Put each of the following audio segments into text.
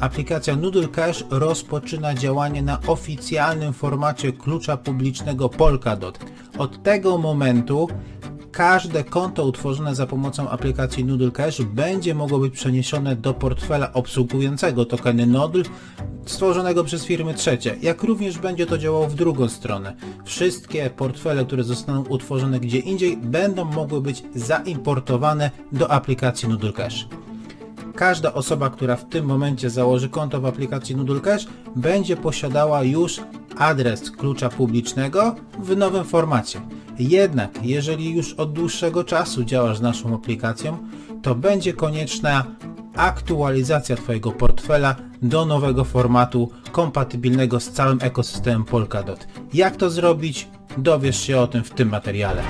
Aplikacja Noodle Cash rozpoczyna działanie na oficjalnym formacie klucza publicznego Polkadot. Od tego momentu każde konto utworzone za pomocą aplikacji Noodle Cash będzie mogło być przeniesione do portfela obsługującego tokeny Noodle stworzonego przez firmy trzecie, jak również będzie to działało w drugą stronę. Wszystkie portfele, które zostaną utworzone gdzie indziej, będą mogły być zaimportowane do aplikacji Noodle Cash. Każda osoba, która w tym momencie założy konto w aplikacji Noodle Cash, będzie posiadała już adres klucza publicznego w nowym formacie. Jednak, jeżeli już od dłuższego czasu działasz z naszą aplikacją, to będzie konieczna aktualizacja Twojego portfela do nowego formatu kompatybilnego z całym ekosystemem Polkadot. Jak to zrobić? Dowiesz się o tym w tym materiale.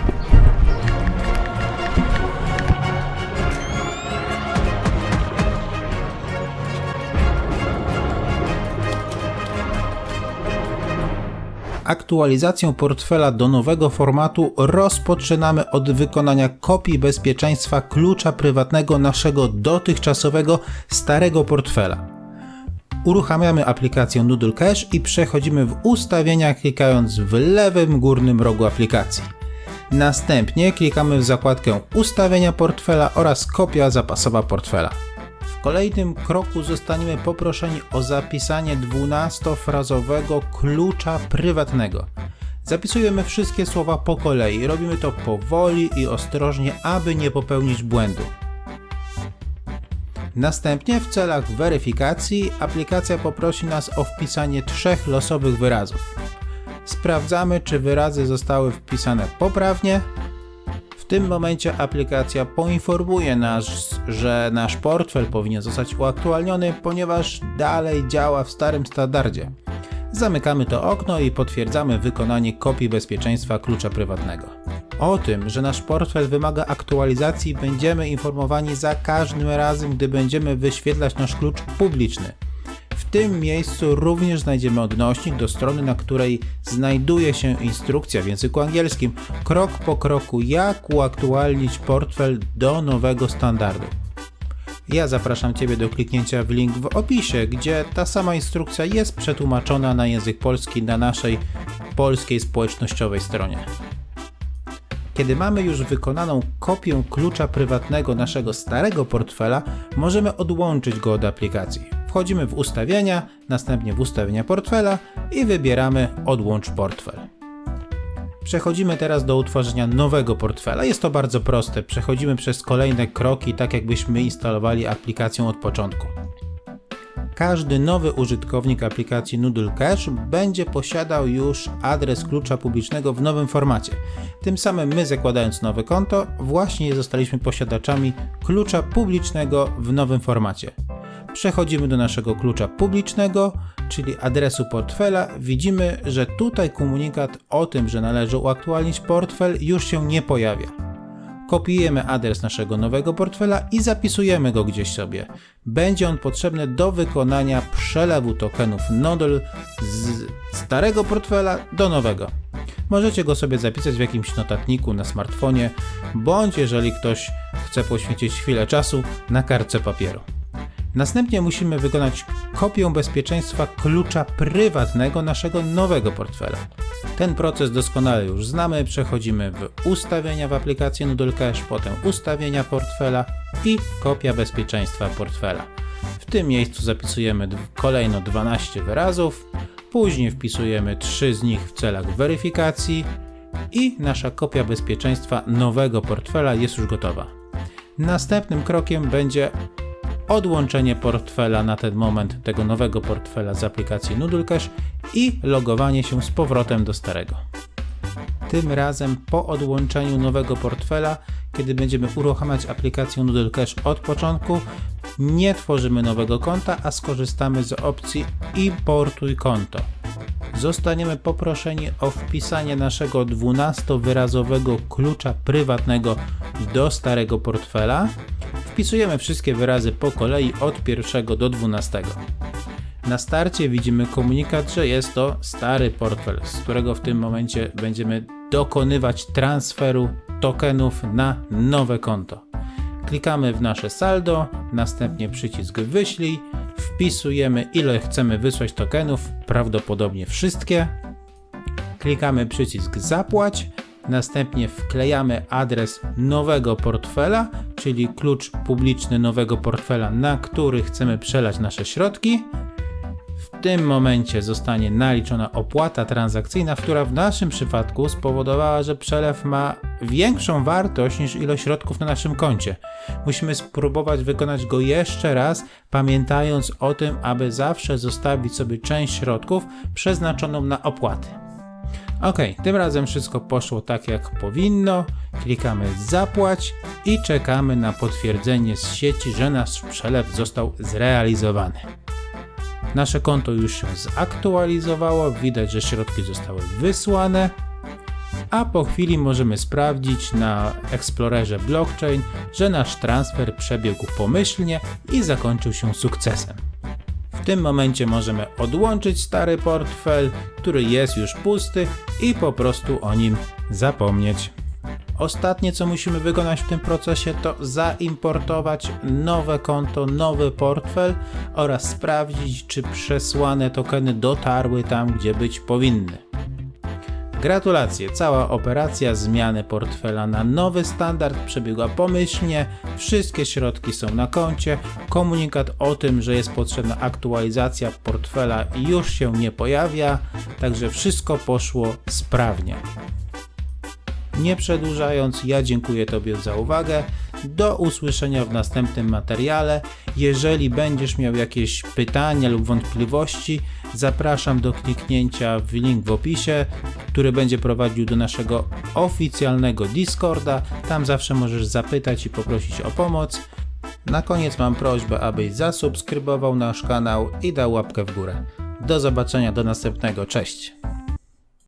Aktualizację portfela do nowego formatu rozpoczynamy od wykonania kopii bezpieczeństwa klucza prywatnego naszego dotychczasowego starego portfela. Uruchamiamy aplikację Noodle Cache i przechodzimy w ustawienia klikając w lewym górnym rogu aplikacji. Następnie klikamy w zakładkę ustawienia portfela oraz kopia zapasowa portfela. Kolejnym kroku zostaniemy poproszeni o zapisanie 12-frazowego klucza prywatnego. Zapisujemy wszystkie słowa po kolei. Robimy to powoli i ostrożnie, aby nie popełnić błędu. Następnie w celach weryfikacji aplikacja poprosi nas o wpisanie trzech losowych wyrazów. Sprawdzamy, czy wyrazy zostały wpisane poprawnie. W tym momencie aplikacja poinformuje nas, że nasz portfel powinien zostać uaktualniony, ponieważ dalej działa w starym standardzie. Zamykamy to okno i potwierdzamy wykonanie kopii bezpieczeństwa klucza prywatnego. O tym, że nasz portfel wymaga aktualizacji, będziemy informowani za każdym razem, gdy będziemy wyświetlać nasz klucz publiczny. Tym miejscu również znajdziemy odnośnik do strony, na której znajduje się instrukcja w języku angielskim, krok po kroku, jak uaktualnić portfel do nowego standardu. Ja zapraszam Ciebie do kliknięcia w link w opisie, gdzie ta sama instrukcja jest przetłumaczona na język polski na naszej polskiej społecznościowej stronie. Kiedy mamy już wykonaną kopię klucza prywatnego naszego starego portfela, możemy odłączyć go od aplikacji. Wchodzimy w ustawienia, następnie w ustawienia portfela i wybieramy odłącz portfel. Przechodzimy teraz do utworzenia nowego portfela. Jest to bardzo proste. Przechodzimy przez kolejne kroki, tak jakbyśmy instalowali aplikację od początku. Każdy nowy użytkownik aplikacji Noodle Cache będzie posiadał już adres klucza publicznego w nowym formacie. Tym samym my zakładając nowe konto, właśnie zostaliśmy posiadaczami klucza publicznego w nowym formacie. Przechodzimy do naszego klucza publicznego, czyli adresu portfela. Widzimy, że tutaj komunikat o tym, że należy uaktualnić portfel już się nie pojawia kopiujemy adres naszego nowego portfela i zapisujemy go gdzieś sobie. Będzie on potrzebny do wykonania przelewu tokenów Nodl z starego portfela do nowego. Możecie go sobie zapisać w jakimś notatniku na smartfonie, bądź jeżeli ktoś chce poświęcić chwilę czasu na kartce papieru. Następnie musimy wykonać kopię bezpieczeństwa klucza prywatnego naszego nowego portfela. Ten proces doskonale już znamy, przechodzimy w ustawienia w aplikacji Noodle Cache, potem ustawienia portfela i kopia bezpieczeństwa portfela. W tym miejscu zapisujemy kolejno 12 wyrazów, później wpisujemy 3 z nich w celach weryfikacji i nasza kopia bezpieczeństwa nowego portfela jest już gotowa. Następnym krokiem będzie odłączenie portfela na ten moment tego nowego portfela z aplikacji Noodle Cache i logowanie się z powrotem do starego. Tym razem po odłączeniu nowego portfela, kiedy będziemy uruchamiać aplikację Noodle Cache od początku, nie tworzymy nowego konta, a skorzystamy z opcji Importuj konto. Zostaniemy poproszeni o wpisanie naszego 12-wyrazowego klucza prywatnego do starego portfela Wpisujemy wszystkie wyrazy po kolei od pierwszego do 12. Na starcie widzimy komunikat, że jest to stary portfel, z którego w tym momencie będziemy dokonywać transferu tokenów na nowe konto. Klikamy w nasze saldo, następnie przycisk wyślij, Wpisujemy ile chcemy wysłać tokenów, prawdopodobnie wszystkie. Klikamy przycisk zapłać, następnie wklejamy adres nowego portfela, czyli klucz publiczny nowego portfela, na który chcemy przelać nasze środki. W tym momencie zostanie naliczona opłata transakcyjna, która w naszym przypadku spowodowała, że przelew ma większą wartość niż ilość środków na naszym koncie. Musimy spróbować wykonać go jeszcze raz, pamiętając o tym, aby zawsze zostawić sobie część środków przeznaczoną na opłaty. Ok, tym razem wszystko poszło tak jak powinno. Klikamy zapłać i czekamy na potwierdzenie z sieci, że nasz przelew został zrealizowany. Nasze konto już się zaktualizowało, widać, że środki zostały wysłane, a po chwili możemy sprawdzić na Explorerze blockchain, że nasz transfer przebiegł pomyślnie i zakończył się sukcesem. W tym momencie możemy odłączyć stary portfel, który jest już pusty i po prostu o nim zapomnieć. Ostatnie co musimy wykonać w tym procesie to zaimportować nowe konto, nowy portfel oraz sprawdzić czy przesłane tokeny dotarły tam gdzie być powinny. Gratulacje, cała operacja zmiany portfela na nowy standard przebiegła pomyślnie, wszystkie środki są na koncie, komunikat o tym, że jest potrzebna aktualizacja portfela już się nie pojawia, także wszystko poszło sprawnie. Nie przedłużając, ja dziękuję Tobie za uwagę. Do usłyszenia w następnym materiale. Jeżeli będziesz miał jakieś pytania lub wątpliwości, zapraszam do kliknięcia w link w opisie, który będzie prowadził do naszego oficjalnego Discorda. Tam zawsze możesz zapytać i poprosić o pomoc. Na koniec mam prośbę, abyś zasubskrybował nasz kanał i dał łapkę w górę. Do zobaczenia, do następnego, cześć!